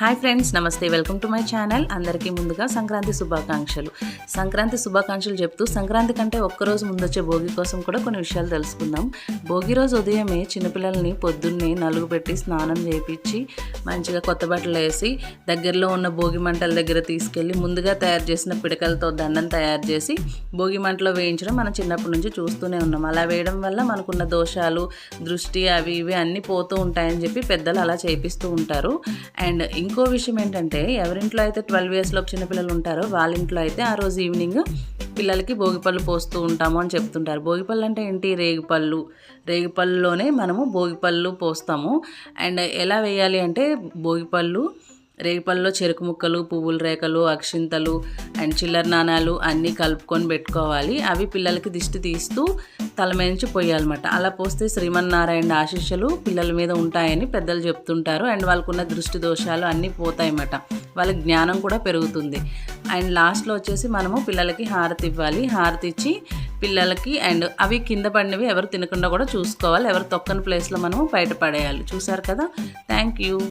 Hi friends namaste. Welcome to my channel. అందరికీ ముందుగా సంక్రాంతి శుభాకాంక్షలు. సంక్రాంతి శుభాకాంక్షలు చెప్తూ సంక్రాంతి కంటే ఒక్కరోజు ముందొచ్చే భోగి కోసం కూడా కొన్ని విషయాలు తెలుసుకుందాం. భోగి రోజు ఉదయమే చిన్నపిల్లల్ని పొద్దున్నే నలుగు పెట్టి స్నానం చేయించి మంచిగా కొత్త బట్టలు వేసి దగ్గరలో ఉన్న భోగి మంటల దగ్గర తీసుకెళ్ళి ముందుగా తయారు చేసిన పిడకలతో దండం తయారు చేసి భోగి మంటలో వేయించడం మనం చిన్నప్పటి నుంచి చూస్తూనే ఉన్నాం. అలా వేయడం వల్ల మనకున్న దోషాలు దృష్టి అవి ఇవి అన్నీ పోతూ ఉంటాయని చెప్పి పెద్దలు అలా చేపిస్తూ ఉంటారు. అండ్ ఇంకో విషయం ఏంటంటే ఎవరింట్లో అయితే ట్వెల్వ్ ఇయర్స్లో చిన్నపిల్లలు ఉంటారో వాళ్ళ ఇంట్లో అయితే ఆ రోజు ఈవినింగ్ పిల్లలకి భోగిపళ్ళు పోస్తూ ఉంటాము అని చెప్తుంటారు. భోగిపళ్ళు అంటే ఏంటి? రేగిపళ్ళు. రేగిపళ్ళులోనే మనము భోగిపళ్ళు పోస్తాము. అండ్ ఎలా వేయాలి అంటే భోగిపళ్ళు రేగిపళ్ళలో చెరుకు ముక్కలు పువ్వుల రేఖలు అక్షింతలు అండ్ చిల్లర నాణాలు అన్నీ కలుపుకొని పెట్టుకోవాలి. అవి పిల్లలకి దిష్టి తీస్తూ తల మీద నుంచి పోయాలన్నమాట. అలా పోస్తే శ్రీమన్నారాయణ ఆశీస్సులు పిల్లల మీద ఉంటాయని పెద్దలు చెప్తుంటారు. అండ్ వాళ్ళకున్న దృష్టి దోషాలు అన్నీ పోతాయన్నమాట. వాళ్ళ జ్ఞానం కూడా పెరుగుతుంది. అండ్ లాస్ట్లో వచ్చేసి మనము పిల్లలకి హారతి ఇవ్వాలి. హారతి ఇచ్చి పిల్లలకి అండ్ అవి కింద పడినవి ఎవరు తినకుండా కూడా చూసుకోవాలి. ఎవరు తొక్కని ప్లేస్లో మనము బయటపడేయాలి చూసారు కదా? Thank you